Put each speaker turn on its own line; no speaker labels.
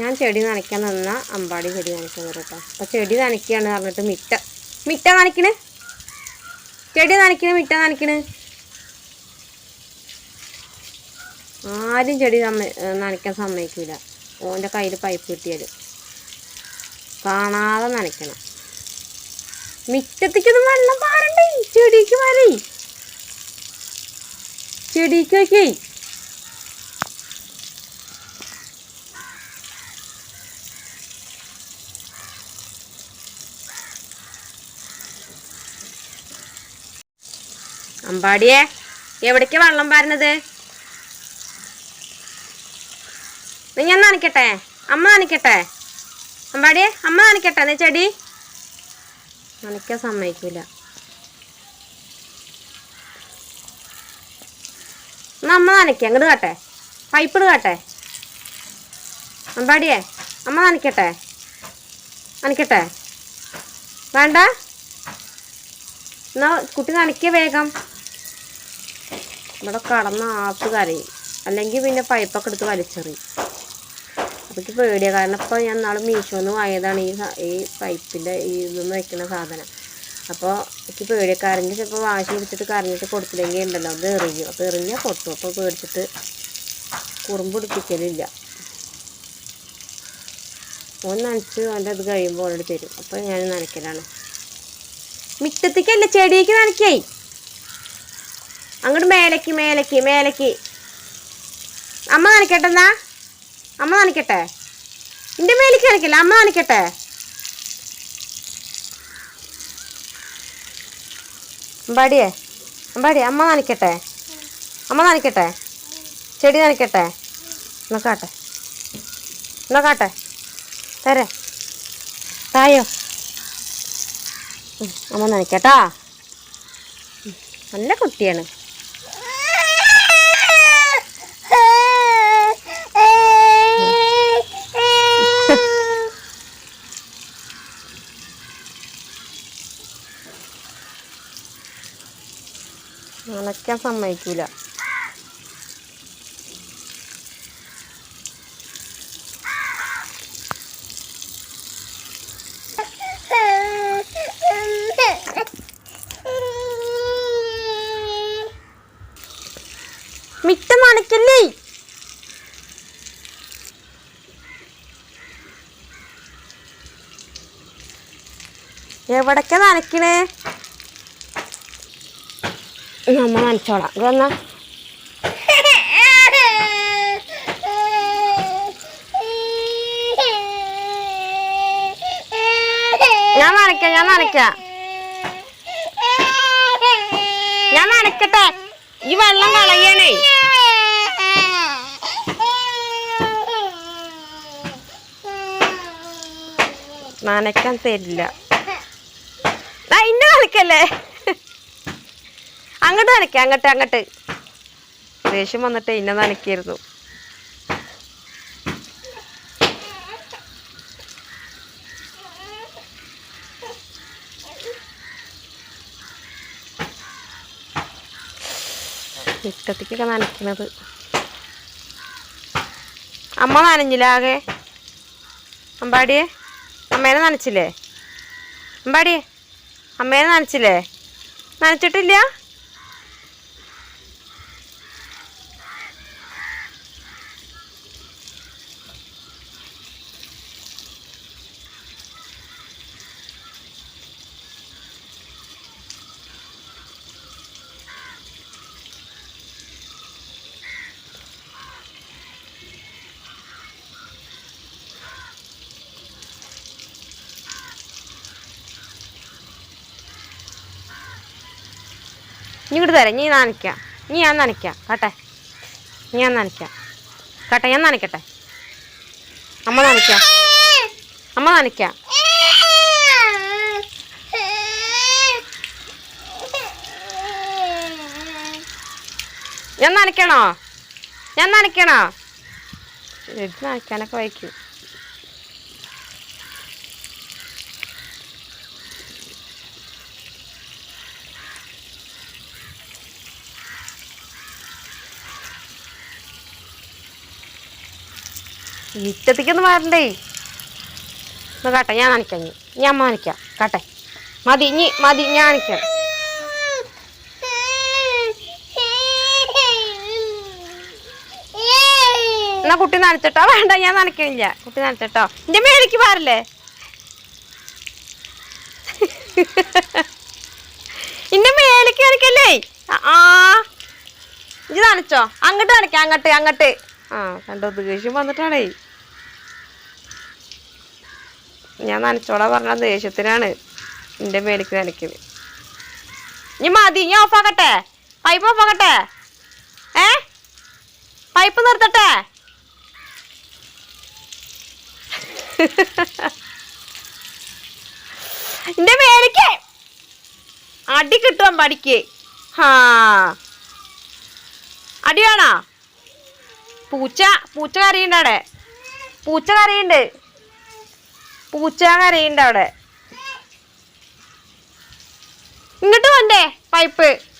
ഞാൻ ചെടി നനയ്ക്കാൻ നിന്ന അമ്പാടി ചെടി നനയ്ക്കാൻ കേട്ടോ അപ്പോൾ ചെടി നനയ്ക്കുകയാണ് പറഞ്ഞിട്ട് മിറ്റ മിറ്റ നനയ്ക്കണ്? ചെടി നനയ്ക്കണ്? മിറ്റ നനയ്ക്കണ്? ആരും ചെടി നനയ്ക്കാൻ സമ്മതിക്കില്ല ഓന്റെ കയ്യിൽ പൈപ്പ് കിട്ടിയാൽ കാണാതെ നനയ്ക്കണം. മിറ്റത്തേക്കൊന്നും വെള്ളം പാരണ്ടേ ചെടിക്ക് വരേ. ചെടിക്ക് വയ്ക്കേ അമ്പാടിയെ എവിടേക്ക് വെള്ളം പാരണത്? നീ ഞാൻ നനയ്ക്കട്ടെ അമ്മ നനയ്ക്കട്ടെ അമ്പാടിയെ അമ്മ നനയ്ക്കട്ടെ നീ ചെടി? നനയ്ക്കാൻ സമ്മതിക്കൂല. എന്നാ അമ്മ നനയ്ക്ക അങ്ങോട്ട് കാട്ടെ. പൈപ്പ് കാട്ടെ. അമ്പാടിയെ അമ്മ നനയ്ക്കട്ടെ നനയ്ക്കട്ടെ വേണ്ട. എന്നാ കുട്ടി നനയ്ക്ക വേഗം. ഇവിടെ കടന്ന് ആപ്പ് കരയും. അല്ലെങ്കിൽ പിന്നെ പൈപ്പൊക്കെ എടുത്ത് വലിച്ചെറിയും. അതൊക്കെ പേടിയാണ് കാരണം ഇപ്പോൾ ഞാൻ നാളെ മീശോന്ന് വാങ്ങിയതാണ് ഈ ഈ പൈപ്പിന്റെ ഈ ഇതൊന്ന് വെക്കുന്ന സാധനം. അപ്പോൾ എനിക്ക് പേടിയ. കരഞ്ഞ് ചിലപ്പോൾ വാശി പിടിച്ചിട്ട് കരഞ്ഞിട്ട് കൊടുത്തില്ലെങ്കിൽ ഉണ്ടല്ലോ. അത് എറിയും. അപ്പോൾ എറിഞ്ഞാൽ പൊട്ടും. അപ്പോൾ പേടിച്ചിട്ട് കുറുമ്പ് പിടിപ്പിക്കലില്ല. ഓൻ നനച്ച് അവന്റെ അത് കഴിയുമ്പോൾ ഓരോട് തരും. അപ്പോൾ ഞാൻ നനയ്ക്കലാണ് മിറ്റത്തേക്കല്ല ചെടിയേക്ക് നനയ്ക്കേ അങ്ങോട്ട് മേലേക്ക് മേലേക്ക് മേലേക്ക്. അമ്മ നനയ്ക്കട്ടെ എന്നാ? അമ്മ നനയ്ക്കട്ടെ? എന്റെ മേലേക്ക് നനക്കില്ല അമ്മ നനയ്ക്കട്ടെ? അമ്പാടിയേ അമ്പാടി അമ്മ നനയ്ക്കട്ടെ? അമ്മ നനയ്ക്കട്ടെ? ചെടി നനയ്ക്കട്ടെ? നോക്കാട്ടെ നോക്കാട്ടെ തരേ. തായോ? അമ്മ നനയ്ക്കട്ടാ നല്ല കുട്ടിയാണ്. നനയ്ക്കാൻ സമ്മതിക്കൂല. മിറ്റം നനയ്ക്കല്ലേ? എവിടൊക്കെ നനയ്ക്കണേ? നമ്മ നനച്ചോളാം. ഇത് വന്നാ. ഞാൻ നനയ്ക്കാം ഞാൻ നനയ്ക്കാം. ഞാൻ ഈ വെള്ളം കളയണേ. നനയ്ക്കാൻ തരില്ല. ആ നനക്കല്ലേ അങ്ങോട്ട് നനയ്ക്ക അങ്ങോട്ട് അങ്ങോട്ട്. ദേഷ്യം വന്നിട്ട് ഇന്ന നനയ്ക്കായിരുന്നു മുറ്റത്തേക്കൊക്കെ നനയ്ക്കുന്നത് അമ്മ നനഞ്ഞില്ല ആകെ? അമ്പാടിയെ? അമ്മേനെ നനച്ചില്ലേ? അമ്പാടിയെ? അമ്മേനെ നനച്ചില്ലേ? നനച്ചിട്ടില്ല? ഇനി ഇങ്ങോട്ട് തരാം. നീ നനയ്ക്കാം. നീ ഞാൻ നനയ്ക്കാം. കേട്ടെ. നീ ഞാൻ നനയ്ക്കാം. കേട്ടെ ഞാൻ നനയ്ക്കട്ടെ. അമ്മ നനയ്ക്കാം. അമ്മ നനയ്ക്കാം. ഞാൻ നനയ്ക്കണോ? ഞാൻ നനയ്ക്കണോ? നനയ്ക്കാനൊക്കെ വയ്ക്കും മുറ്റത്തേക്കൊന്ന് വരണ്ടേ. ഒന്ന് കട്ടെ ഞാൻ നനയ്ക്കാം ഇനി. ഞാൻ അമ്മ നനയ്ക്കാം. കട്ടെ. മതി ഇനി മതി ഞാൻ നനയ്ക്കാം. എന്നാ കുട്ടി നനച്ചിട്ടോ? വേണ്ട ഞാൻ നനയ്ക്കണില്ല. കുട്ടി നനച്ചിട്ടോ? എന്റെ മേലേക്ക് പാരല്ലേ? ഇന്റെ മേലേക്ക് നനയ്ക്കല്ലേ? ആ, ഇത് നനച്ചോ? അങ്ങോട്ട് നനയ്ക്കാം അങ്ങോട്ട് അങ്ങോട്ട്. ആ കണ്ടോ ദേഷ്യം വന്നിട്ടാണേ. ഞാൻ നനച്ചോളാ പറഞ്ഞ ദേഷ്യത്തിനാണ്. എന്റെ മേലേക്ക് നനയ്ക്കുന്നത് ഇനി മതി ഇനി ഓഫാക്കട്ടെ പൈപ്പ് ഓഫാക്കട്ടെ ഏ? പൈപ്പ് നിർത്തട്ടെ. എന്റെ മേലേക്ക് അടി കിട്ടുവാൻ പഠിക്ക് ഹാ. അടി വേണോ? പൂച്ച പൂച്ച കരയുണ്ട് അവിടെ. പൂച്ച കരയുണ്ട്. പൂച്ച കരയുണ്ട് അവിടെ. ഇങ്ങോട്ട് വന്നേ പൈപ്പ്.